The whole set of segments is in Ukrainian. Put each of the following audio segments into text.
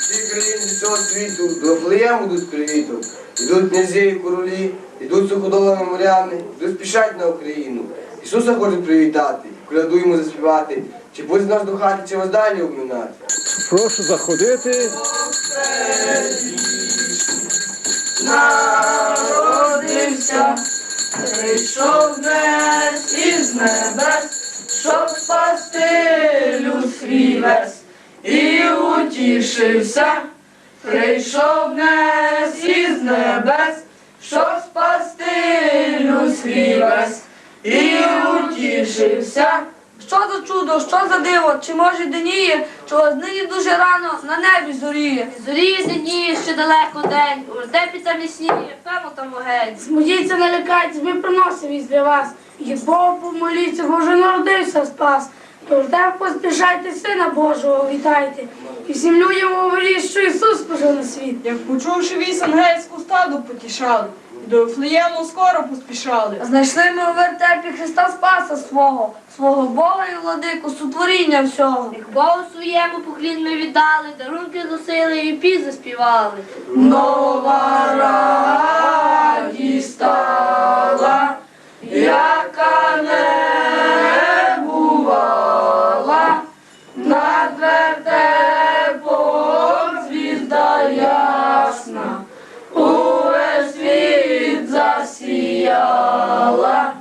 Всі країни всього світу до Вифлеєму йдуть привіту. Ідуть князі і королі, ідуть суходолами моряни, йдуть спішать на Україну. Ісуса хочуть привітати, колядуємо заспівати. Чи буде нас до хати, чи вас далі обминати? Прошу заходити. Прийшов десь із небес, щоб спасти свій і утішився, прийшов десь із небес, щоб спасти свій і утішився. За чудо, що за диво, чи може диніє, чого нині дуже рано на небі зоріє. Зорі синіє ще далеко день, у степі там лісніє, певно там вогень. Смутіться, не лякайтесь, ми приносимо із для вас. І Богу помоліться, бо вже народився спас. Тож де поспішайте Сина Божого, вітайте. І всім людям говоріть, що Ісус пожив на світ. Як почувши вісь ангельську стаду потішали, до Вифлеєму скоро поспішали. Знайшли ми у вертепі Христа Спаса свого, свого Бога і владику, сотворіння всього. Їх Богу своєму поклін ми віддали, дарунки носили і пізно співали. Нова радість стала, яка не засіяла,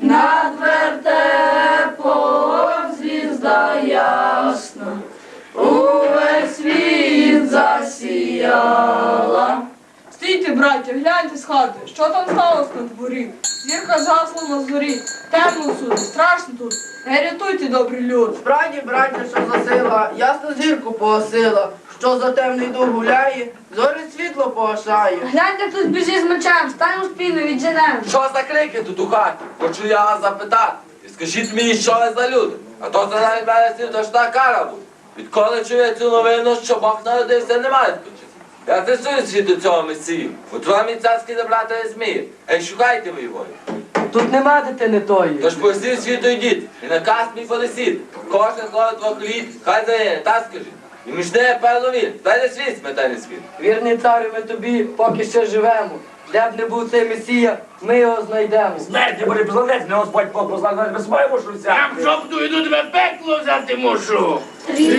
над вертепом звізда ясна. Увесь світ засіяла. Стійте, браття, гляньте з хати, що там сталося на дворі. Зірка згасла на зорі, темно всюди, страшно тут. Не рятуйте, добрі люди. Справді, браття, що за сила, ясну зірку погасила, що за темний дух гуляє, зорі світло погашає. Гляньте, хтось біжить з мечем, станемо спільно відженемо. Що за крики тут у хаті? Хочу я вас запитати. І скажіть мені, що ви за люди? А то за навіть мене слів страшна кара буде. Відколи чую цю новину, що Бог народився, немає скочити. Я тисуюсь до цього месію. От вам і царський забрати не зміє. Ей, шукайте ви його. Тут нема дитини тої. Тож по всім світу йдіть, і наказ мій понесіть. Кожен коло двох літ, хай загине, та скажіть. І між нею певно він, Дай не світ сметаний світ. Вірний царю, ми тобі поки ще живемо. Де б не був цей месія, ми його знайдемо. Смерті буде посланець, не Господь Бог послав, ми без моєму шуся. Я Там жовту йду тебе пекло взяти мушу. Де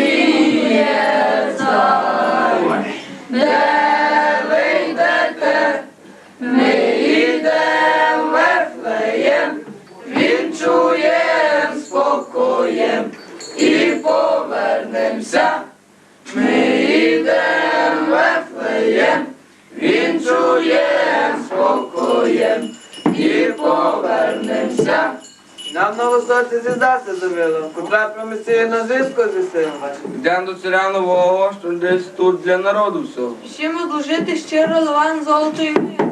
Се завила, котра про месію на зв'язку звісила. Йдемо до царя нового, що десь тут для народу всього. Чим одложити щиро ливан золотої мир.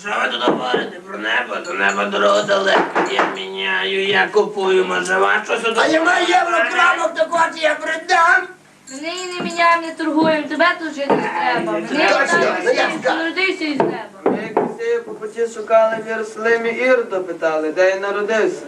Що ви тут говорите про небо? До неба дорога далека. Я міняю, я купую, може вам щось тут. А я маю єврокрамок, так от я придам. Ми нині не міняємо, не торгуємо, тебе тут жити не треба. Ми я народився із неба. Ми як месію по путі шукали в Єрусалимі Ірода питали, де він народився.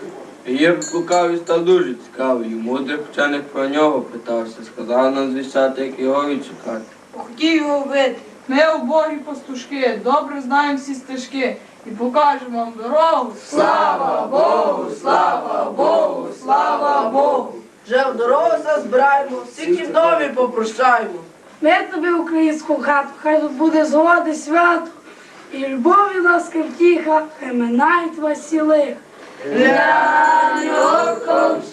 Єрод блукав і став дуже цікавий. Мудрих вчених про нього питався, сказав нам звіщати, як його відшукати. Хотів його вбити. Ми убогі пастушки, добре знаємо всі стежки. І покажемо вам дорогу. Слава Богу, слава Богу, слава Богу. Вже в дорогу збираємо, всіх із попрощаємо. Мир тобі українську хату, хай тут буде згоди свято. І любові нас втіха, хай минають вас сілих. Rany odkąd